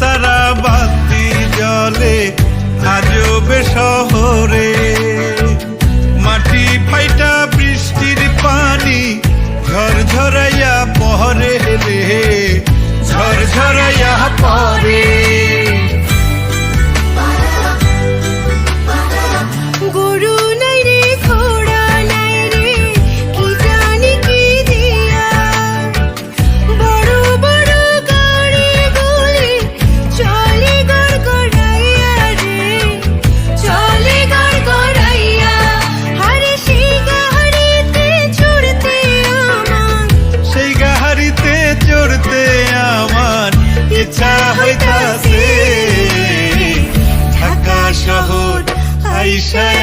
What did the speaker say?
সারা বাতি জলে আজবে শহরে। মাটি ফাইটা বৃষ্টির পানি ঝরঝরাইয়া পহরে রে ঝরঝরাইয়া পরে চড়তে আমার ইচ্ছা হইতাছে ঢাকা শহর আইসায়